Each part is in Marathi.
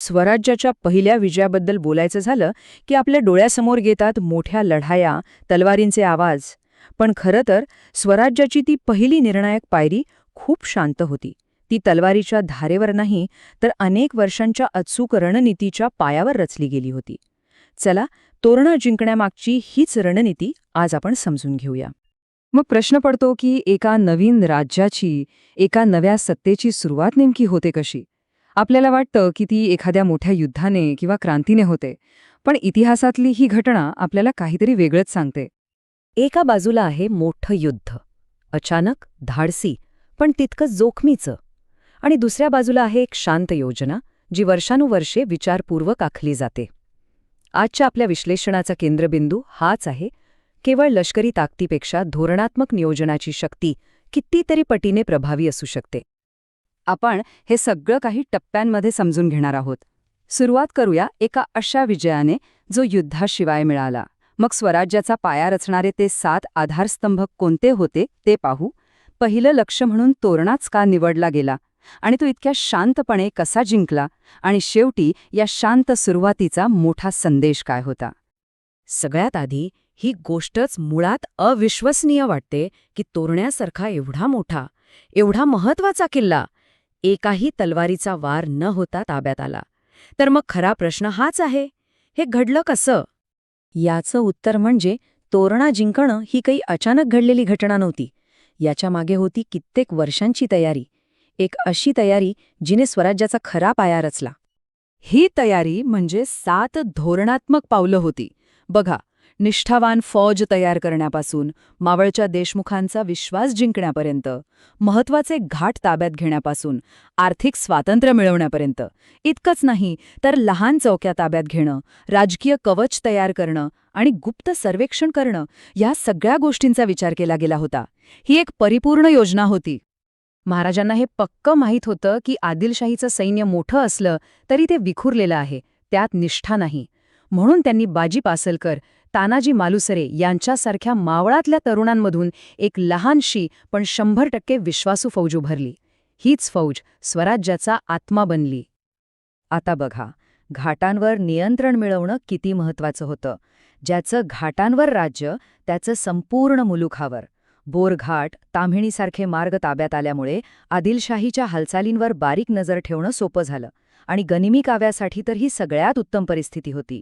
स्वराज्याच्या पहिल्या विजयाबद्दल बोलायचं झालं की आपल्या डोळ्यासमोर येतात मोठ्या लढाया तलवारींचे आवाज. पण खरं तर स्वराज्याची ती पहिली निर्णायक पायरी खूप शांत होती. ती तलवारीच्या धारेवर नाही तर अनेक वर्षांच्या अचूक रणनीतीच्या पायावर रचली गेली होती. चला तोरणा जिंकण्यामागची हीच रणनीती आज आपण समजून घेऊया. मग प्रश्न पडतो की एका नवीन राज्याची एका नव्या सत्तेची सुरुवात नेमकी होते कशी? आपल्याला वाटतं की ती एखाद्या मोठ्या युद्धाने किंवा क्रांतीने होते पण इतिहासातली ही घटना आपल्याला काहीतरी वेगळंच सांगते. एका बाजूला आहे मोठं युद्ध अचानक धाडसी पण तितकंच जोखमीचं. आणि दुसऱ्या बाजूला आहे एक शांत योजना जी वर्षानुवर्षे विचारपूर्वक आखली जाते. आजच्या आपल्या विश्लेषणाचा केंद्रबिंदू हाच आहे केवळ लष्करी ताकदीपेक्षा धोरणात्मक नियोजनाची शक्ती कितीतरी पटीने प्रभावी असू शकते. आपण हे सगळं काही टप्प्यांमध्ये समजून घेणार आहोत. सुरुवात करूया एका अशा विजयाने जो युद्धाशिवाय मिळाला. मग स्वराज्याचा पाया रचणारे ते सात आधारस्तंभ कोणते होते ते पाहू. पहिलं लक्ष म्हणून तोरणाच का निवडला गेला? आणि तो इतक्या शांतपणे कसा जिंकला? आणि शेवटी या शांत सुरुवातीचा मोठा संदेश काय होता? सगळ्यात आधी ही गोष्टच मुळात अविश्वसनीय वाटते की तोरण्यासारखा एवढा मोठा एवढा महत्त्वाचा किल्ला एकाही तलवारीचा वार न होता ताब्यात आला. तर मग खरा प्रश्न हाच आहे हे घडलं कसं? याचं उत्तर म्हणजे तोरणा जिंकणं ही काही अचानक घडलेली घटना नव्हती. याच्या मागे होती कित्येक वर्षांची तयारी. एक अशी तयारी जिने स्वराज्याचा खरा पाया रचला. ही तयारी म्हणजे सात धोरणात्मक पावलं होती. बघा निष्ठावान फौज तयार करण्यापासून मावळच्या देशमुखांचा विश्वास जिंकण्यापर्यंत महत्त्वाचे घाट ताब्यात घेण्यापासून आर्थिक स्वातंत्र्य मिळवण्यापर्यंत. इतकंच नाही तर लहान चौक्या ताब्यात घेणं राजकीय कवच तयार करणं आणि गुप्त सर्वेक्षण करणं या सगळ्या गोष्टींचा विचार केला गेला होता. ही एक परिपूर्ण योजना होती. महाराजांना हे पक्क माहीत होतं की आदिलशाहीचं सैन्य मोठं असलं तरी ते विखुरलेलं आहे त्यात निष्ठा नाही. म्हणून त्यांनी बाजी पासलकर तानाजी मालुसरे यांच्यासारख्या मावळातल्या तरुणांमधून एक लहानशी पण शंभर टक्के विश्वासू फौज उभारली. हीच फौज स्वराज्याचा आत्मा बनली. आता बघा घाटांवर नियंत्रण मिळवणं किती महत्वाचं होतं. ज्याचं घाटांवर राज्य त्याचं संपूर्ण मुलुखावर. बोरघाट ताम्हिणीसारखे मार्ग ताब्यात आल्यामुळे आदिलशाहीच्या हालचालींवर बारीक नजर ठेवणं सोपं झालं आणि गनिमी काव्यासाठी तर ही सगळ्यात उत्तम परिस्थिती होती.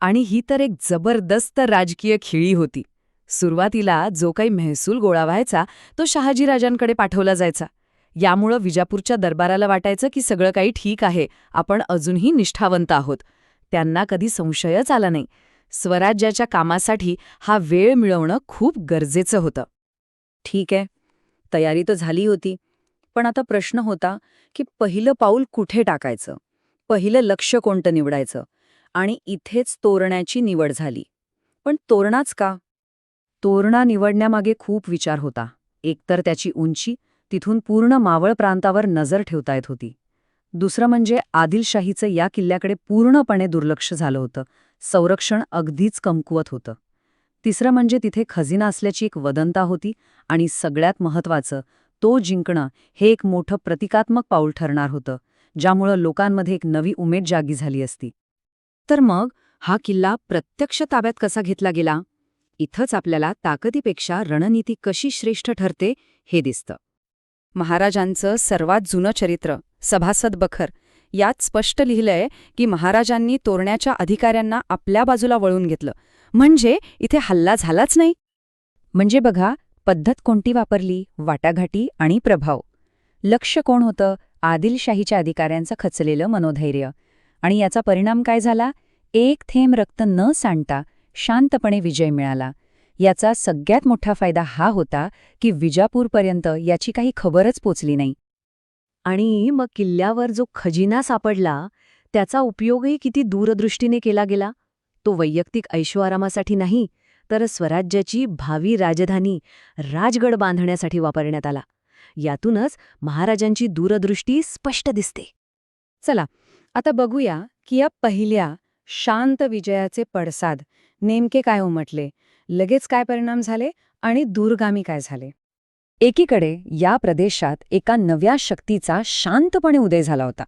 आणि ही तर एक जबरदस्त राजकीय खिळी होती. सुरुवातीला जो काही महसूल गोळा व्हायचा तो शहाजीराजांकडे पाठवला जायचा. यामुळं विजापूरच्या दरबाराला वाटायचं की सगळं काही ठीक आहे आपण अजूनही निष्ठावंत आहोत. त्यांना कधी संशयच आला नाही. स्वराज्याच्या कामासाठी हा वेळ मिळवणं खूप गरजेचं होतं. ठीक आहे. तयारी तर झाली होती. पण आता प्रश्न होता की पहिलं पाऊल कुठे टाकायचं? पहिलं लक्ष कोणतं निवडायचं? आणि इथेच तोरण्याची निवड झाली. पण तोरणाच का? तोरणा निवडण्यामागे खूप विचार होता. एकतर त्याची उंची तिथून पूर्ण मावळ प्रांतावर नजर ठेवता येत होती. दुसरं म्हणजे आदिलशाहीचं या किल्ल्याकडे पूर्णपणे दुर्लक्ष झालं होतं. संरक्षण अगदीच कमकुवत होतं. तिसरं म्हणजे तिथे खजिना असल्याची एक वदंता होती आणि सगळ्यात महत्वाचं तो जिंकणं हे एक मोठं प्रतिकात्मक पाऊल ठरणार होतं ज्यामुळं लोकांमध्ये एक नवी उमेद जागी झाली असती. तर मग हा किल्ला प्रत्यक्ष ताब्यात कसा घेतला गेला? इथंच आपल्याला ताकदीपेक्षा रणनीती कशी श्रेष्ठ ठरते हे दिसतं. महाराजांचं सर्वात जुनं चरित्र सभासद बखर यात स्पष्ट लिहिलंय की महाराजांनी तोरण्याच्या अधिकाऱ्यांना आपल्या बाजूला वळून घेतलं. म्हणजे इथे हल्ला झालाच नाही? म्हणजे बघा पद्धत कोणती वापरली? वाटाघाटी आणि प्रभाव. लक्ष कोण होतं? आदिलशाहीच्या अधिकाऱ्यांचं खचलेलं मनोधैर्य. आणि याचा परिणाम काय झाला? एक थेंब रक्त न सांडता शांतपणे विजय मिळाला. याचा सगळ्यात मोठा फायदा हा होता की विजापूरपर्यंत याची काही खबरच पोचली नाही. आणि मग किल्ल्यावर जो खजिना सापडला त्याचा उपयोगही किती दूरदृष्टीने केला गेला? तो वैयक्तिक ऐशोआरामासाठी नाही तर स्वराज्याची भावी राजधानी राजगड बांधण्यासाठी वापरण्यात आला. यातूनच महाराजांची दूरदृष्टी स्पष्ट दिसते. चला आता बघूया की या पहिल्या शांत विजयाचे पडसाद नेमके काय उमटले लगेच काय परिणाम झाले आणि दूरगामी काय झाले? एकीकडे या प्रदेशात एका नव्या शक्तीचा शांतपणे उदय झाला होता.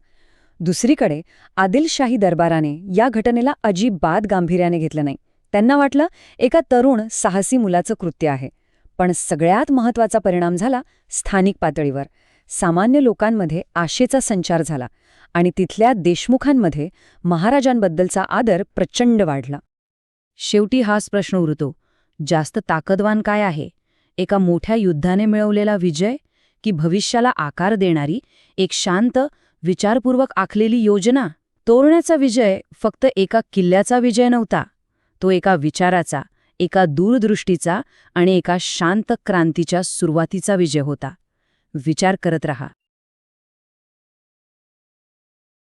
दुसरीकडे आदिलशाही दरबाराने या घटनेला अजिबात गांभीर्याने घेतलं नाही. त्यांना वाटलं एका तरुण साहसी मुलाचं कृत्य आहे. पण सगळ्यात महत्त्वाचा परिणाम झाला स्थानिक पातळीवर. सामान्य लोकांमध्ये आशेचा संचार झाला. आणि तिथल्या देशमुखांमध्ये महाराजांबद्दलचा आदर प्रचंड वाढला. शेवटी हाच प्रश्न उरतो जास्त ताकदवान काय आहे? एका मोठ्या युद्धाने मिळवलेला विजय की भविष्याला आकार देणारी एक शांत विचारपूर्वक आखलेली योजना? तोरण्याचा विजय फक्त एका किल्ल्याचा विजय नव्हता तो एका विचाराचा एका दूरदृष्टीचा आणि एका शांत क्रांतीच्या सुरुवातीचा विजय होता. विचार करत रहा.